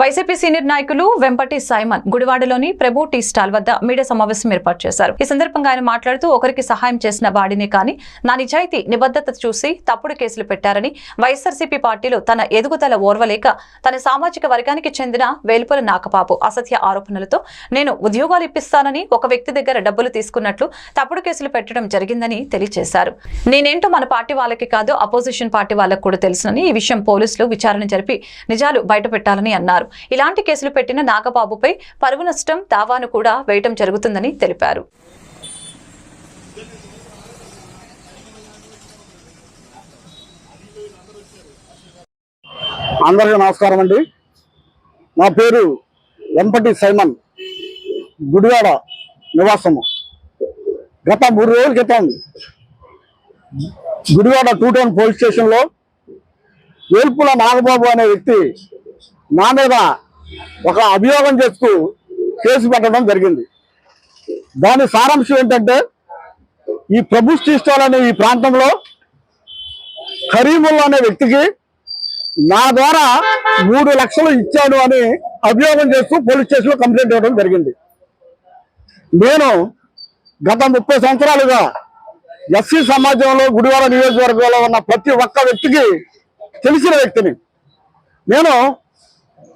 YCP senior నాయకులు Vempati Simon గుడివాడలోని Prabhu tea stall వద్ద మీడియా సమావేశం ఏర్పాటు చేశారు. ఈ సందర్భంగా ఆయన మాట్లాడుతూ ఒకరికి సహాయం చేసిన వాడినే కానీ నా నిజాయితీ నిబద్ధత చూసి తప్పుడు కేసులు పెట్టారని వైఎస్ఆర్సీపీ పార్టీలో తన ఎదుగుదల ఓర్వలేక తన సామాజిక వర్గానికి చెందిన వేలుపుల నాకపాపు అసత్య ఆరోపణలతో నేను ఉద్యోగాలు ఇప్పిస్తానని ఒక వ్యక్తి దగ్గర డబ్బులు తీసుకున్నట్లు తప్పుడు కేసులు పెట్టడం జరిగిందని తెలియజేశారు. నేనేంటో మన పార్టీ వాళ్ళకి కాదు అపోజిషన్ పార్టీ వాళ్ళకు కూడా తెలుసునని ఈ విషయం పోలీసులు విచారణ జరిపి నిజాలు బయటపెట్టాలని అన్నారు. ఇలాంటి కేసులు పెట్టిన నాగబాబుపై పరువు నష్టం దావాను కూడా వేయటం జరుగుతుందని తెలిపారు. అందరికీ నమస్కారం అండి. నా పేరు వెంపటి సైమన్. గుడివాడ నివాసము. గత మూడు రోజుల క్రితం గుడివాడ టూ టౌన్ పోలీస్ స్టేషన్లో వేల్పుల నాగబాబు అనే వ్యక్తి నా మీద ఒక అభియోగం చేస్తూ కేసు పెట్టడం జరిగింది. దాని సారాంశం ఏంటంటే ఈ ప్రభు అనే ఈ ప్రాంతంలో కరీముల్లా అనే వ్యక్తికి నా ద్వారా మూడు లక్షలు ఇచ్చాను అని అభియోగం చేస్తూ పోలీస్ స్టేషన్లో కంప్లైంట్ ఇవ్వడం జరిగింది. నేను గత ముప్పై సంవత్సరాలుగా ఎస్సీ సమాజంలో గుడివాడ నియోజకవర్గంలో ఉన్న ప్రతి ఒక్క వ్యక్తికి తెలిసిన వ్యక్తిని. నేను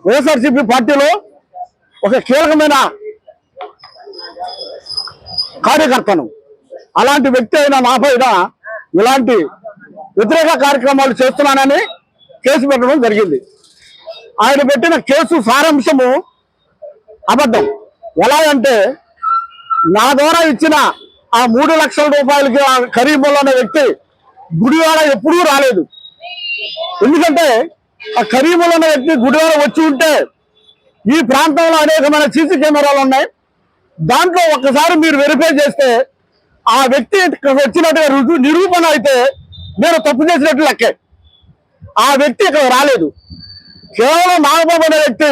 వైఎస్ఆర్సీపీ పార్టీలో ఒక కీలకమైన కార్యకర్తను. అలాంటి వ్యక్తి అయిన నా పైన ఇలాంటి వ్యతిరేక కార్యక్రమాలు చేస్తున్నానని కేసు పెట్టడం జరిగింది. ఆయన పెట్టిన కేసు సారాంశము అబద్ధం. ఎలా అంటే నా ద్వారా ఇచ్చిన ఆ మూడు లక్షల రూపాయలకి ఆ కరీముల్లా అనే వ్యక్తి గుడివాడ ఎప్పుడూ రాలేదు. ఎందుకంటే ఆ కరీముల్లా అనే వ్యక్తి గుడివాడ వచ్చి ఉంటే ఈ ప్రాంతంలో అనేకమైన సీసీ కెమెరాలు ఉన్నాయి. దాంట్లో ఒక్కసారి మీరు వెరిఫై చేస్తే ఆ వ్యక్తి ఇక్కడికి వచ్చినట్టుగా రుజువు నిరూపణ అయితే నేను తప్పు చేసినట్టు లెక్కే. ఆ వ్యక్తి ఇక్కడ రాలేదు. కేవలం నాగబాబు అనే వ్యక్తి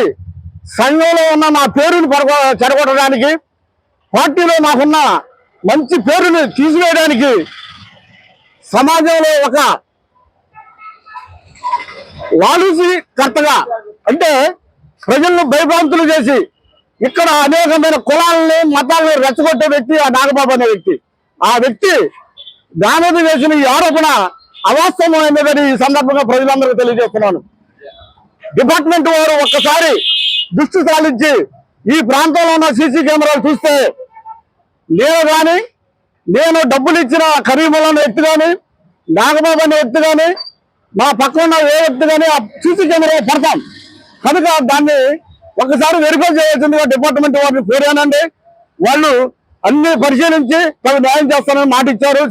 సంఘంలో ఉన్న నా పేరుని పరగొ చెడగొట్టడానికి పార్టీలో నాకున్న మంచి పేరుని తీసివేయడానికి సమాజంలో ఒక కర్తగా. అంటే ప్రజలను భయభ్రాంతులు చేసి ఇక్కడ అనేకమైన కులాలని మతాలను రెచ్చగొట్టే వ్యక్తి ఆ నాగబాబు అనే వ్యక్తి. ఆ వ్యక్తి దాని చేసిన వేసిన ఈ ఆరోపణ అవాస్తవమైనదని ఈ సందర్భంగా ప్రజలందరికీ తెలియజేస్తున్నాను. డిపార్ట్మెంట్ వారు ఒక్కసారి దృష్టి సాధించి ఈ ప్రాంతంలో ఉన్న సీసీ కెమెరాలు చూస్తే నేను కానీ నేను డబ్బులు ఇచ్చిన కరీముల్ అనే వ్యక్తి కానీ నాగబాబు అనే వ్యక్తి కానీ మా పక్కన ఉన్న ఏ వ్యక్తి కానీ ఆ సీసీ కెమెరా పడతాం. కనుక దాన్ని ఒకసారి వెరిఫై చేయాల్సిందిగా డిపార్ట్మెంట్ వారిని కోరానండి. వాళ్ళు అన్ని పరిశీలించి తగు న్యాయం చేస్తానని మాట ఇచ్చారు